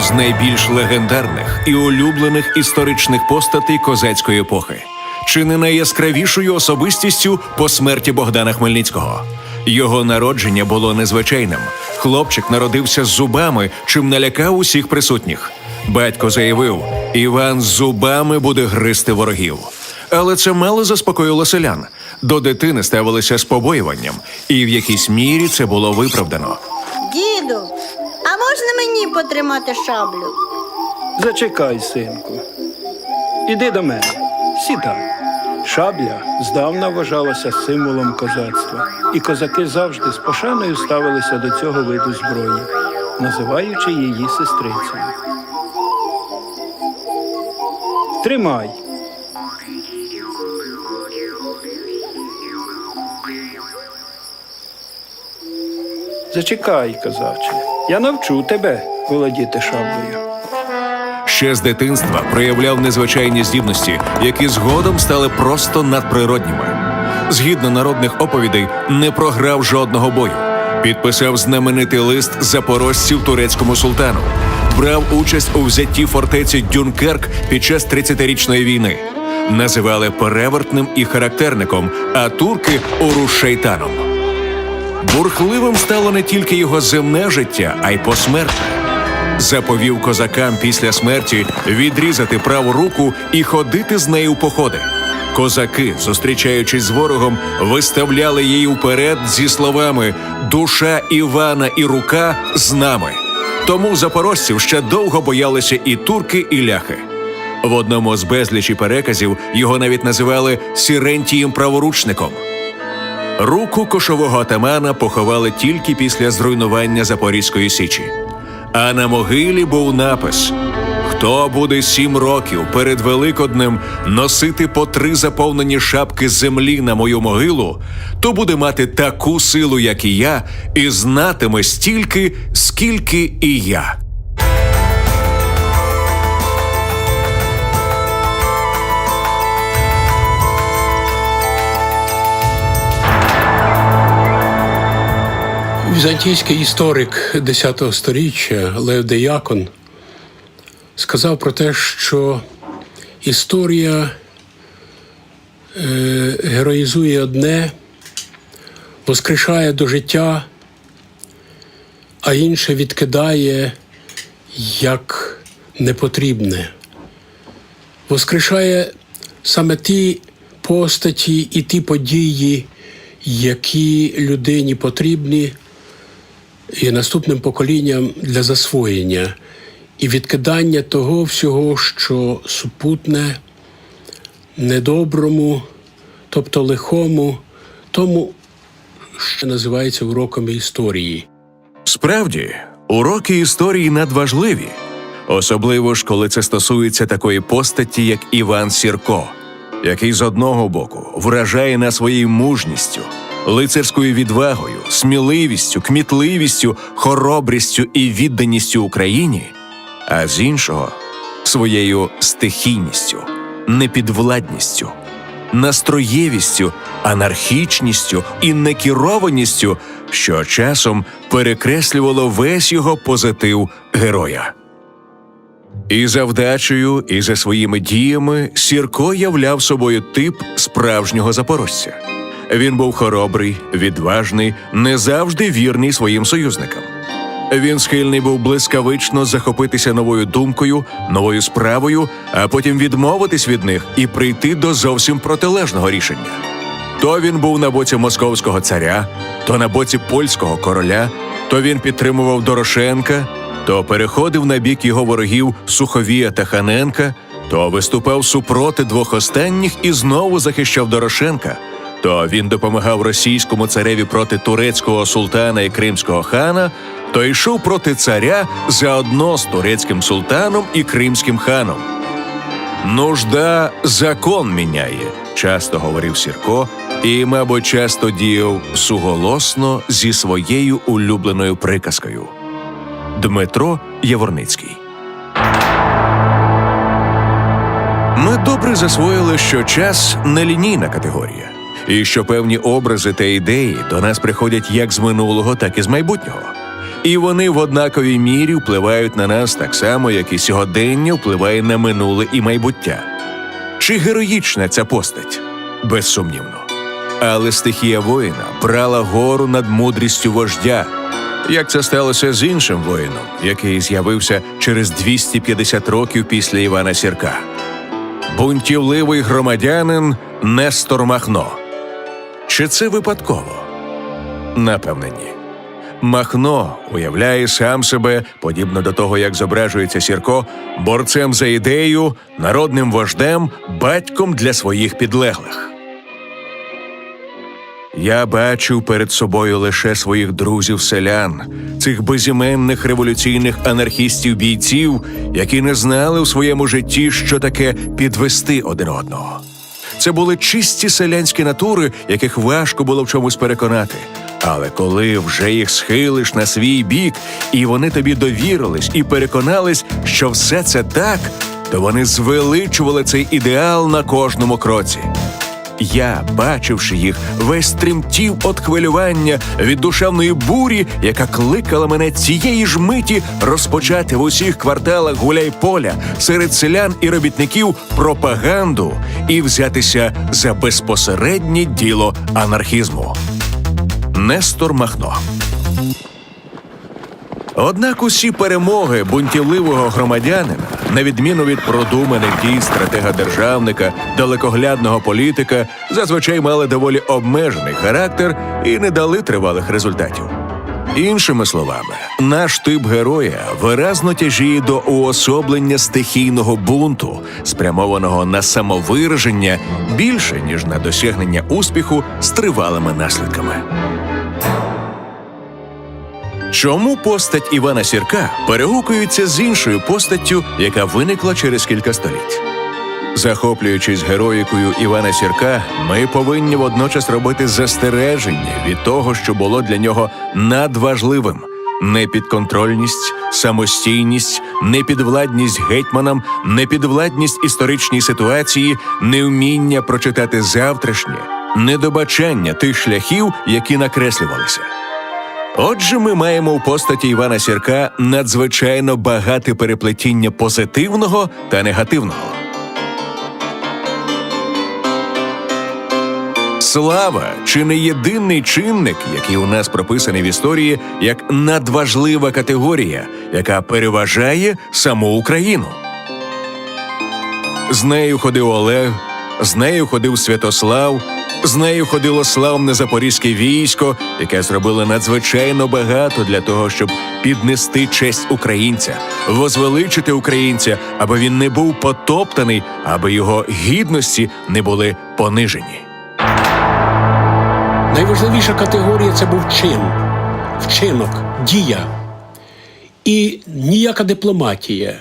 з найбільш легендарних і улюблених історичних постатей козацької епохи, чи не найяскравішою особистістю по смерті Богдана Хмельницького. Його народження було незвичайним. Хлопчик народився з зубами, чим налякав усіх присутніх. Батько заявив: Іван з зубами буде гризти ворогів. Але це мало заспокоїло селян. До дитини ставилися з побоюванням, і в якійсь мірі це було виправдано. Можна мені потримати шаблю? Зачекай, синку. Іди до мене, сідай. Шабля здавна вважалася символом козацтва, і козаки завжди з пошаною ставилися до цього виду зброї, називаючи її сестрицею. Тримай. Зачекай, козаче. Я навчу тебе володіти шаблею. Ще з дитинства проявляв незвичайні здібності, які згодом стали просто надприродніми. Згідно народних оповідей, не програв жодного бою. Підписав знаменитий лист запорожців турецькому султану, брав участь у взятті фортеці Дюнкерк під час 30-річної війни. Називали перевертним і характерником, а турки урушейтаном. Бурхливим стало не тільки його земне життя, а й посмертне. Заповів козакам після смерті відрізати праву руку і ходити з нею походи. Козаки, зустрічаючись з ворогом, виставляли її вперед зі словами Душа Івана і рука з нами. Тому запорожців ще довго боялися і турки, і ляхи. В одному з безлічі переказів його навіть називали Сірентієм праворучником. Руку кошового атамана поховали тільки після зруйнування Запорізької січі. А на могилі був напис: Хто буде сім років перед Великоднем носити по три заповнені шапки землі на мою могилу, то буде мати таку силу, як і я, і знатиме стільки, скільки і я. Візантійський історик X століття Лев Деякон сказав про те, що історія е, героїзує одне, воскрешає до життя, а інше відкидає як непотрібне. Воскрешає саме ті постаті і ті події, які людині потрібні і наступним поколінням для засвоєння і відкидання того всього, що супутне, недоброму, тобто лихому, тому, що називається уроками історії. Справді, уроки історії надважливі, особливо ж коли це стосується такої постаті, як Іван Сірко, який з одного боку вражає нас своєю мужністю, лицарською відвагою, сміливістю, кмітливістю, хоробрістю і відданістю Україні, а з іншого своєю стихійністю, непідвладністю, настроєвістю, анархічністю і некерованістю, що часом перекреслювало весь його позитив героя. І за вдачею, і за своїми діями Сірко являв собою тип справжнього запорожця. Він був хоробрий, відважний, не завжди вірний своїм союзникам. Він схильний був блискавично захопитися новою думкою, новою справою, а потім відмовитись від них і прийти до зовсім протилежного рішення. То він був на боці московського царя, то на боці польського короля, то він підтримував Дорошенка, то переходив на бік його ворогів Суховія та Ханенка, то виступав супроти двох останніх і знову захищав Дорошенка. То він допомагав російському цареві проти турецького султана і кримського хана, то йшов проти царя заодно з турецьким султаном і кримським ханом. Нужда закон міняє, часто говорив Сірко, і, мабуть, часто діяв суголосно зі своєю улюбленою приказкою. Дмитро Яворницький. Ми добре засвоїли, що час нелінійна категорія, і що певні образи та ідеї до нас приходять як з минулого, так і з майбутнього. І вони в однаковій мірі впливають на нас так само, як і сьогодення впливає на минуле і майбуття. Чи героїчна ця постать? Безсумнівно. Але стихія воїна брала гору над мудрістю вождя. Як це сталося з іншим воїном, який з'явився через 250 років після Івана Сірка? Бунтівливий громадянин Нестор Махно. Чи це випадково? Напевне, ні. Махно уявляє сам себе, подібно до того, як зображується Сірко, борцем за ідею, народним вождем, батьком для своїх підлеглих. Я бачив перед собою лише своїх друзів-селян, цих безіменних революційних анархістів-бійців, які не знали у своєму житті, що таке підвести один одного. Це були чисті селянські натури, яких важко було в чомусь переконати. Але коли вже їх схилиш на свій бік, і вони тобі довірились і переконались, що все це так, то вони звеличували цей ідеал на кожному кроці. Я, бачивши їх, весь тремтів від хвилювання від душевної бурі, яка кликала мене цієї ж миті розпочати в усіх кварталах гуляй-поля серед селян і робітників пропаганду і взятися за безпосереднє діло анархізму. Нестор Махно. Однак усі перемоги бунтівливого громадянина, на відміну від продуманих дій стратега державника, далекоглядного політика, зазвичай мали доволі обмежений характер і не дали тривалих результатів. Іншими словами, наш тип героя виразно тяжіє до уособлення стихійного бунту, спрямованого на самовираження більше ніж на досягнення успіху з тривалими наслідками. Чому постать Івана Сірка перегукується з іншою постаттю, яка виникла через кілька століть? Захоплюючись героїкою Івана Сірка, ми повинні водночас робити застереження від того, що було для нього надважливим: непідконтрольність, самостійність, непідвладність гетьманам, непідвладність історичній ситуації, невміння прочитати завтрашнє, недобачання тих шляхів, які накреслювалися. Отже, ми маємо у постаті Івана Сірка надзвичайно багате переплетіння позитивного та негативного. Слава чи не єдиний чинник, який у нас прописаний в історії як надважлива категорія, яка переважає саму Україну. З нею ходив Олег, з нею ходив Святослав, з нею ходило славне запорізьке військо, яке зробило надзвичайно багато для того, щоб піднести честь українця, возвеличити українця, аби він не був потоптаний, аби його гідності не були понижені. Найважливіша категорія це був чин, вчинок, дія. І ніяка дипломатія,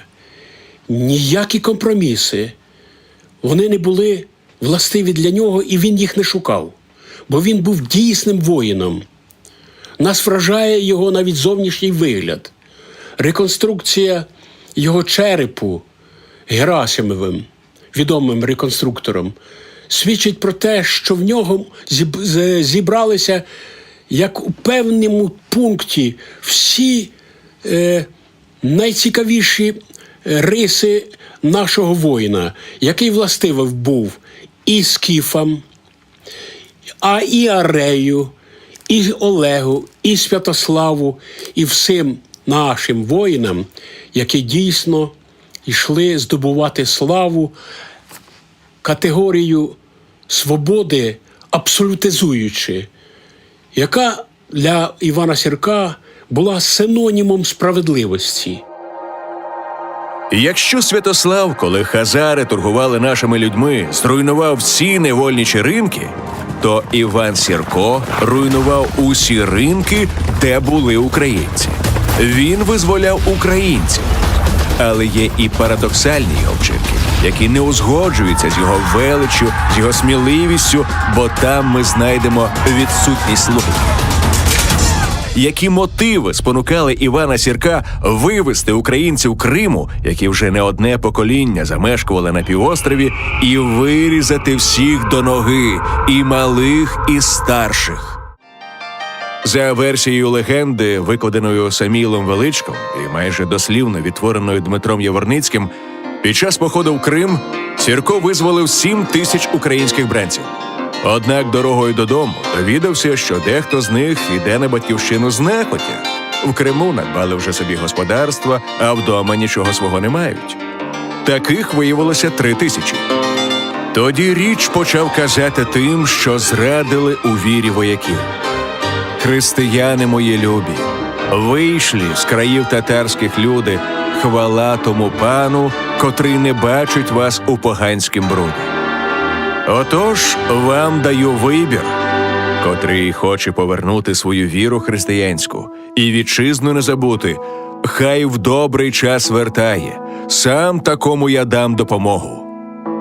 ніякі компроміси. Вони не були властиві для нього, і він їх не шукав, бо він був дійсним воїном. Нас вражає його навіть зовнішній вигляд, реконструкція його черепу Герасимовим, відомим реконструктором, свідчить про те, що в нього зібралися як у певному пункті всі е, найцікавіші е, риси нашого воїна, який властивий був і скіфам, а і Арею, і Олегу, і Святославу, і всім нашим воїнам, які дійсно йшли здобувати славу, категорію свободи, абсолютизуючи, яка для Івана Сірка була синонімом справедливості. Якщо Святослав, коли хазари торгували нашими людьми, зруйнував всі невольничі ринки, то Іван Сірко руйнував усі ринки, де були українці. Він визволяв українців. Але є і парадоксальні його вчинки, які не узгоджуються з його величчю, з його сміливістю, бо там ми знайдемо відсутність логіки. Які мотиви спонукали Івана Сірка вивести українців Криму, які вже не одне покоління замешкували на півострові, і вирізати всіх до ноги, і малих, і старших? За версією легенди, викладеною Самілом Величком і майже дослівно відтвореною Дмитром Яворницьким, під час походу в Крим Сірко визволив 7 тисяч українських бранців. Однак дорогою додому довідався, що дехто з них іде на батьківщину знехотя. В Криму надбали вже собі господарства, а вдома нічого свого не мають. Таких виявилося три тисячі. Тоді річ почав казати тим, що зрадили у вірі вояків. Християни мої любі, вийшлі з країв татарських люди, хвала тому пану, котрий не бачить вас у поганськім бруді. Отож вам даю вибір, котрий хоче повернути свою віру християнську і вітчизну не забути, хай в добрий час вертає, сам такому я дам допомогу.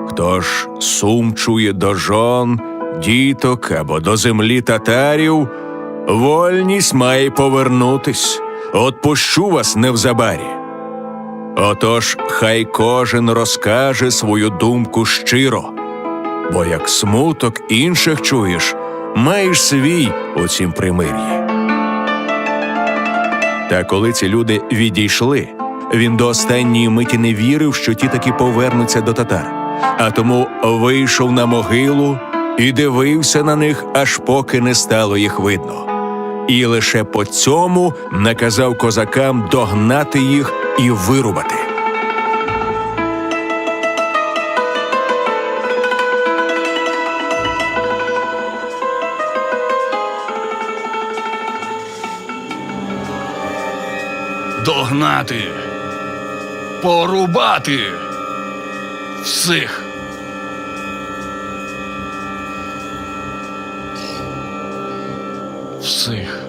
Хто ж сум чує до жон, діток або до землі татарів, вольність має повернутись, отпущу вас невзабарі. Отож, хай кожен розкаже свою думку щиро, бо як смуток інших чуєш, маєш свій у цім примир'ї. Та коли ці люди відійшли, він до останньої миті не вірив, що ті таки повернуться до татар, а тому вийшов на могилу і дивився на них, аж поки не стало їх видно. І лише по цьому наказав козакам догнати їх і вирубати. Догнати. Порубати. Всіх. Всіх.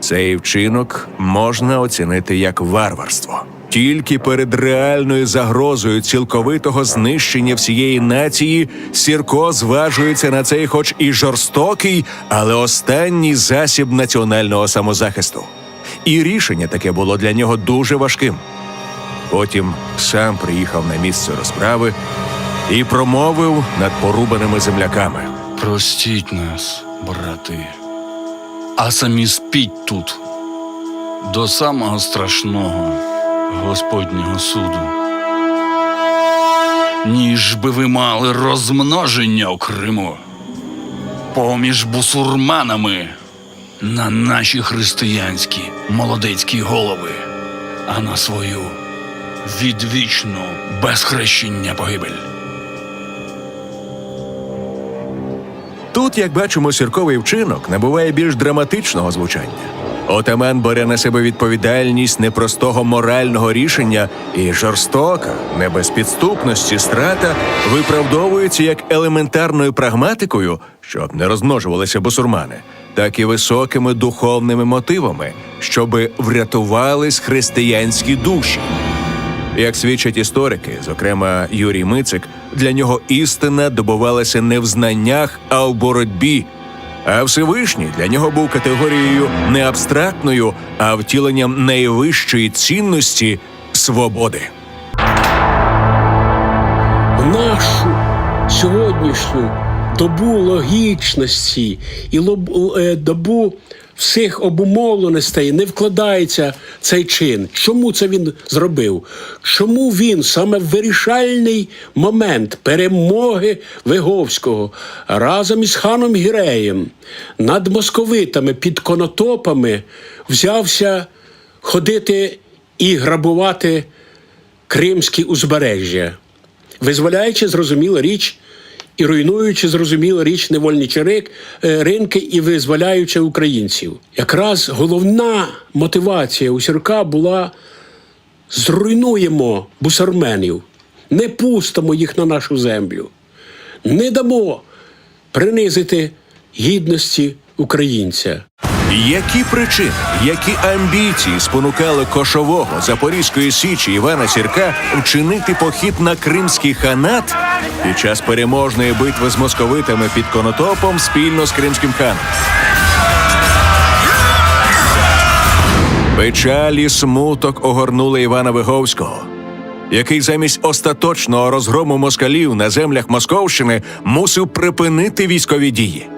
Цей вчинок можна оцінити як варварство. Тільки перед реальною загрозою цілковитого знищення всієї нації Сірко зважується на цей, хоч і жорстокий, але останній засіб національного самозахисту. І рішення таке було для нього дуже важким. Потім сам приїхав на місце розправи і промовив над порубаними земляками. Простіть нас, брати, а самі спіть тут до самого страшного Господнього суду. Ніж би ви мали розмноження у Криму поміж бусурманами на наші християнські молодецькі голови, а на свою відвічну безхрещення погибель. Тут, як бачимо, сірковий вчинок набуває більш драматичного звучання. Отаман бере на себе відповідальність непростого морального рішення, і жорстока, не без підступності страта виправдовується як елементарною прагматикою, щоб не розмножувалися бусурмани, так і високими духовними мотивами, щоби врятувались християнські душі. Як свідчать історики, зокрема Юрій Мицик, для нього істина добувалася не в знаннях, а в боротьбі. А Всевишній для нього був категорією не абстрактною, а втіленням найвищої цінності свободи. нашу сьогоднішню добу логічності і е, добу всіх обумовленостей не вкладається цей чин. Чому це він зробив? Чому він саме вирішальний момент перемоги Виговського разом із ханом Гіреєм над московитами під конотопами взявся ходити і грабувати кримські узбережжя? визволяючи зрозуміло річ і руйнуючи зрозуміло річ невольні чирик, е, ринки і визволяючи українців. Якраз головна мотивація у Сірка була зруйнуємо бусарменів, не пустимо їх на нашу землю, не дамо принизити гідності українця. Які причини, які амбіції спонукали кошового Запорізької січі Івана Сірка вчинити похід на Кримський ханат під час переможної битви з московитами під Конотопом спільно з кримським ханом? Печалі смуток огорнули Івана Виговського. який замість остаточного розгрому москалів на землях Московщини мусив припинити військові дії.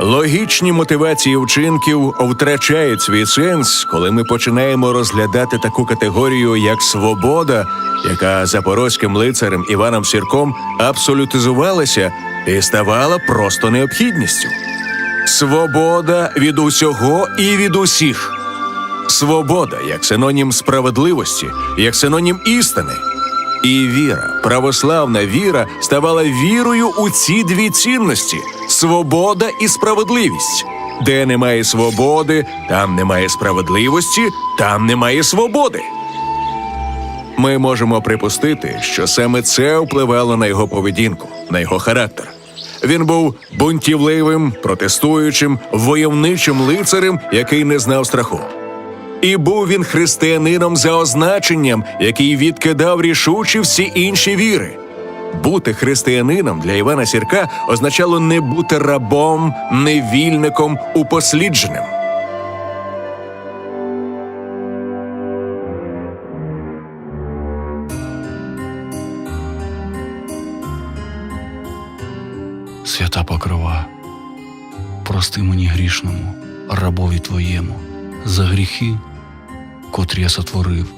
Логічні мотивації вчинків втрачають свій сенс, коли ми починаємо розглядати таку категорію, як свобода, яка запорозьким лицарем Іваном Сірком абсолютизувалася і ставала просто необхідністю. Свобода від усього і від усіх. Свобода як синонім справедливості, як синонім істини. І віра, православна віра, ставала вірою у ці дві цінності свобода і справедливість. Де немає свободи, там немає справедливості, там немає свободи. Ми можемо припустити, що саме це впливало на його поведінку, на його характер. Він був бунтівливим, протестуючим, войовничим лицарем, який не знав страху. І був він християнином за означенням, який відкидав рішучі всі інші віри. Бути християнином для Івана Сірка означало не бути рабом, невільником, упослідженим. Свята покрова, прости мені грішному, рабові твоєму, за гріхи, котрі я сотворив,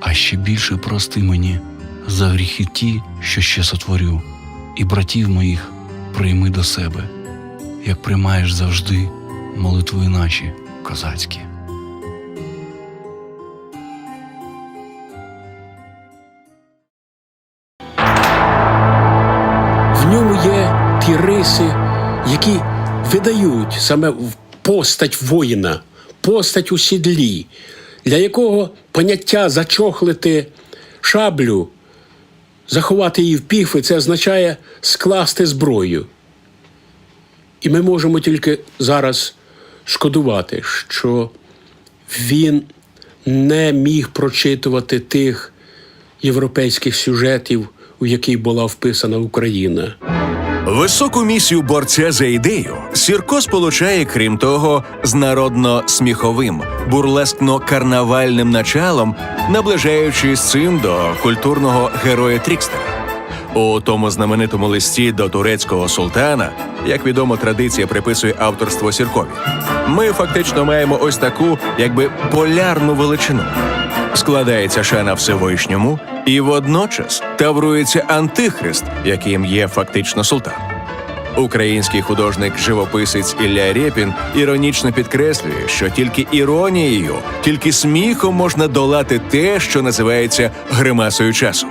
а ще більше прости мені за гріхи ті, що ще сотворю, і братів моїх прийми до себе, як приймаєш завжди молитви наші козацькі. В ньому є ті риси, які видають саме постать воїна, постать у сідлі, для якого поняття зачохлити шаблю, заховати її в піхви, це означає скласти зброю. І ми можемо тільки зараз шкодувати, що він не міг прочитувати тих європейських сюжетів, у які була вписана Україна. Високу місію борця за ідею Сірко сполучає, крім того, з народно-сміховим, бурлескно-карнавальним началом, наближаючись цим до культурного героя Трікстера. У тому знаменитому листі до турецького султана, як відомо, традиція приписує авторство Сіркові. Ми фактично маємо ось таку, якби полярну величину. Складається шана Всевишньому, і водночас таврується антихрист, яким є фактично султан. Український художник-живописець Ілля Рєпін іронічно підкреслює, що тільки іронією, тільки сміхом можна долати те, що називається гримасою часу.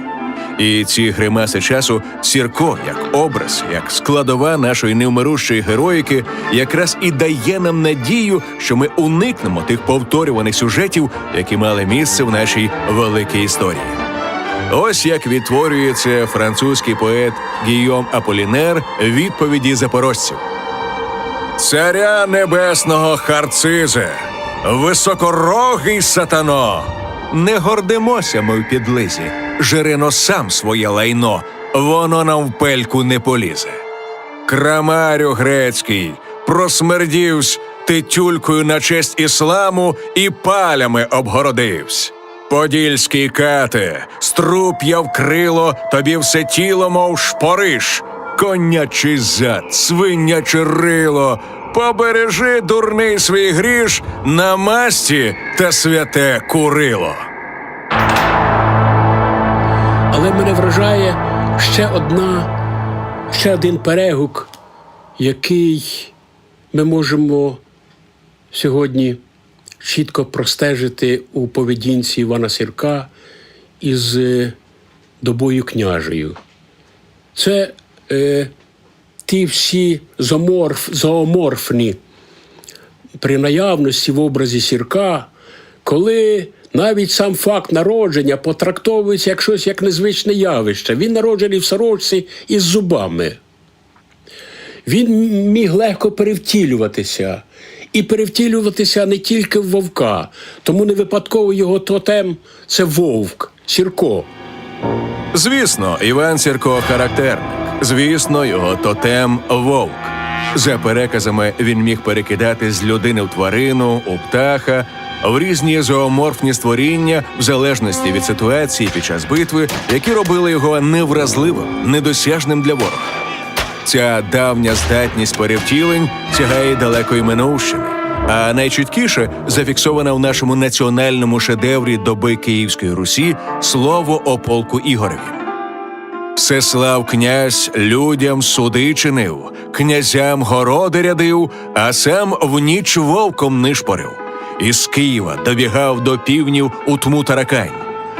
І ці гримаси часу Сірко, як образ, як складова нашої невмирущої героїки, якраз і дає нам надію, що ми уникнемо тих повторюваних сюжетів, які мали місце в нашій великій історії. Ось як відтворюється французький поет Гійом Аполінер відповіді запорожців. Царя небесного харцизе, високорогий сатано. Не гордимося ми в підлизі, Жирино сам своє лайно, воно нам в пельку не полізе. Крамарю грецький, просмердівсь ти тюлькою на честь ісламу і палями обгородивсь. Подільський кате, струп'я вкрило тобі все тіло, мов шпориш, конячий зад, свиняче рило, побережи дурний свій гріш на масті та святе курило. Але мене вражає ще одна, ще один перегук, який ми можемо сьогодні чітко простежити у поведінці Івана Сірка із е, добою княжею. Це е, ті всі зоморф, зооморфні при наявності в образі сірка, коли навіть сам факт народження потрактовується як щось як незвичне явище. Він народжений в сорочці із зубами. Він міг легко перевтілюватися. І перевтілюватися не тільки в вовка, тому не випадково його тотем це вовк, сірко. Звісно, Іван Сірко характерник. Звісно, його тотем вовк. За переказами він міг перекидати з людини в тварину, у птаха, в різні зооморфні створіння в залежності від ситуації під час битви, які робили його невразливим, недосяжним для ворога. Ця давня здатність перевтілень сягає далекої минувщини, а найчіткіше зафіксована в нашому національному шедеврі доби Київської Русі слово о полку Ігореві. Всеслав князь людям суди чинив, князям городи рядив, а сам в ніч вовком нишпорив. Із Києва добігав до півнів у тму таракань.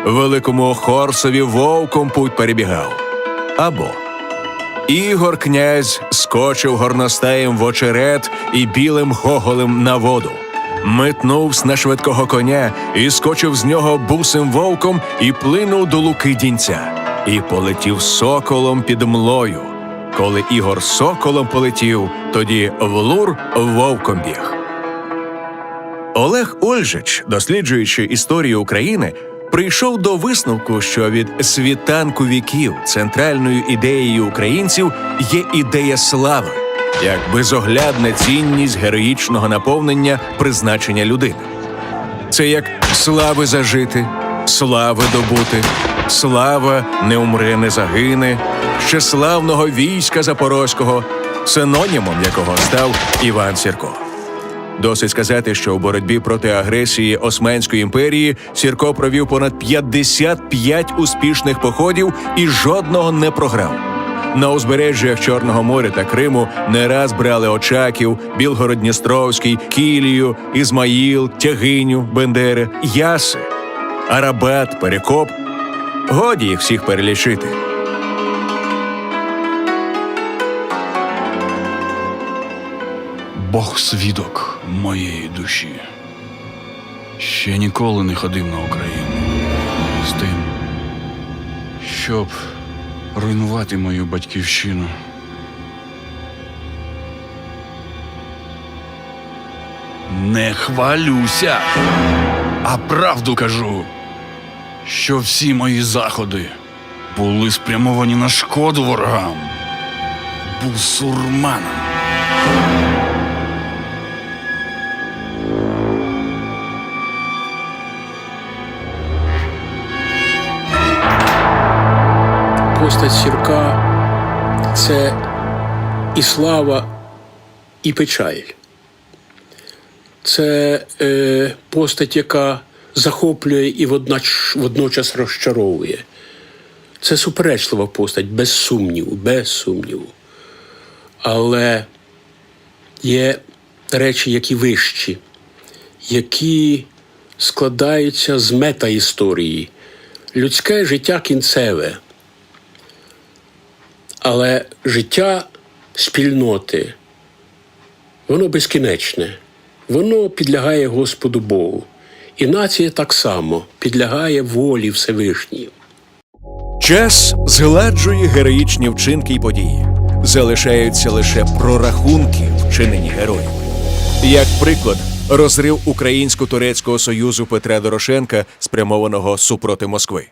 Великому Хорсові вовком путь перебігав. Або Ігор князь скочив горностаєм в очерет і білим гоголем на воду. Метнувсь на швидкого коня і скочив з нього бусим вовком і плинув до луки дінця, і полетів соколом під млою. Коли Ігор соколом полетів, тоді в лур вовком біг. Олег Ольжич, досліджуючи історію України, прийшов до висновку, що від світанку віків центральною ідеєю українців є ідея слави, як безоглядна цінність героїчного наповнення призначення людини. Це як слави зажити, слави добути, слава не умре, не загине, ще славного війська запорозького, синонімом якого став Іван Сірко. Досить сказати, що у боротьбі проти агресії Османської імперії Сірко провів понад 55 успішних походів і жодного не програв. На узбережжях Чорного моря та Криму не раз брали Очаків, Білгород-Дністровський, Кілію, Ізмаїл, Тягиню, Бендери, Яси, Арабат, Перекоп. Годі їх всіх перелічити. Бог свідок моєї душі. Ще ніколи не ходив на Україну з тим, щоб руйнувати мою батьківщину. Не хвалюся, а правду кажу, що всі мої заходи були спрямовані на шкоду ворогам, бусурманам. Постать сірка це і слава, і печаль. Це е, постать, яка захоплює і водноч, водночас розчаровує. Це суперечлива постать, без сумніву, без сумніву. Але є речі, які вищі, які складаються з мета-історії. Людське життя кінцеве. Але життя спільноти, воно безкінечне, воно підлягає Господу Богу. І нація так само підлягає волі Всевишній. Час згладжує героїчні вчинки й події. Залишаються лише прорахунки, вчинені героями. Як приклад, розрив Українсько-турецького союзу Петра Дорошенка, спрямованого супроти Москви.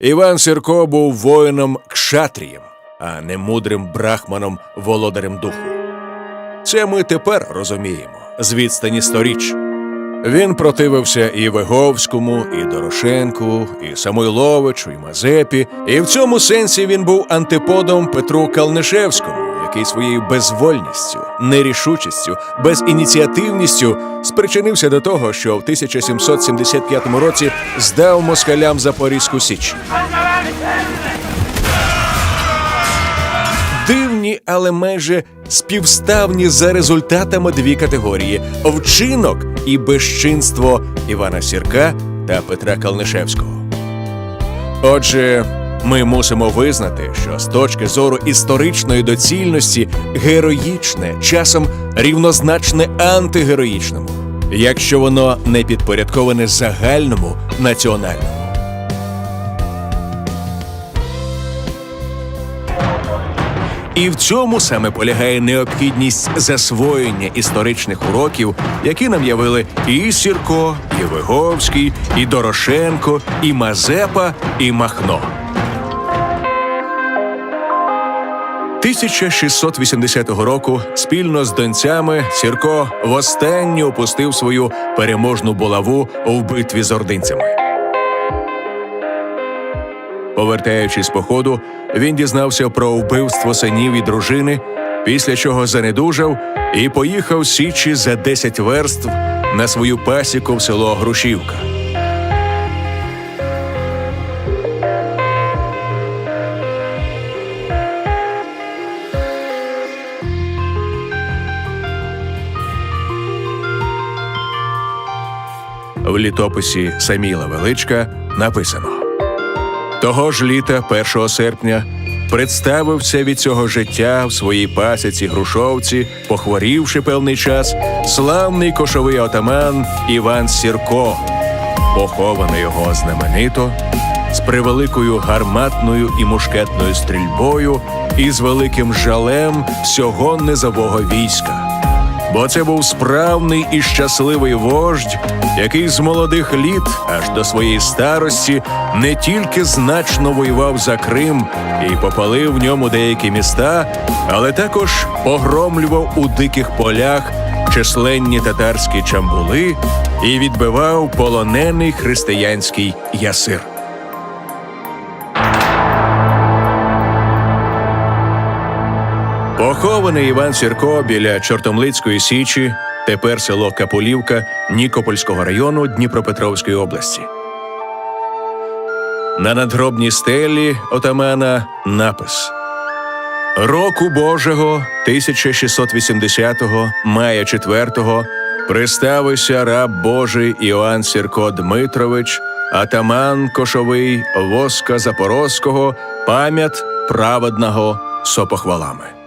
Іван Сірко був воїном кшатрієм, а не мудрим брахманом володарем духу. Це ми тепер розуміємо з відстані сторіч. Він противився і Виговському, і Дорошенку, і Самойловичу, і Мазепі, і в цьому сенсі він був антиподом Петру Калнишевському, який своєю безвольністю, нерішучістю, безініціативністю спричинився до того, що в 1775 році здав москалям Запорізьку Січ. Дивні, але майже співставні за результатами дві категорії: вчинок і безчинство Івана Сірка та Петра Калнишевського. Отже, ми мусимо визнати, що з точки зору історичної доцільності героїчне часом рівнозначне антигероїчному, якщо воно не підпорядковане загальному національному. І в цьому саме полягає необхідність засвоєння історичних уроків, які нам явили і Сірко, і Виговський, і Дорошенко, і Мазепа, і Махно. 1680 року спільно з донцями Сірко востаннє опустив свою переможну булаву у битві з ординцями. Повертаючись з походу, він дізнався про вбивство синів і дружини, після чого занедужав і поїхав січі за 10 верств на свою пасіку в село Грушівка. В літописі Саміла Величка написано: того ж літа, 1 серпня, представився від цього життя в своїй пасіці Грушовці, похворівши певний час, славний кошовий отаман Іван Сірко. Поховано його знаменито з превеликою гарматною і мушкетною стрільбою і з великим жалем всього низового війська. Бо це був справний і щасливий вождь, який з молодих літ аж до своєї старості не тільки значно воював за Крим і попалив в ньому деякі міста, але також погромлював у диких полях численні татарські чамбули і відбивав полонений християнський ясир. Похований Іван Сірко біля Чортомлицької січі, тепер село Капулівка Нікопольського району Дніпропетровської області. На надгробній стелі отамана напис Року Божого 1680-го, мая 4-го, приставився раб Божий Іоанн Сірко Дмитрович, атаман Кошовий Воска Запорозького, пам'ять праведного сопохвалами.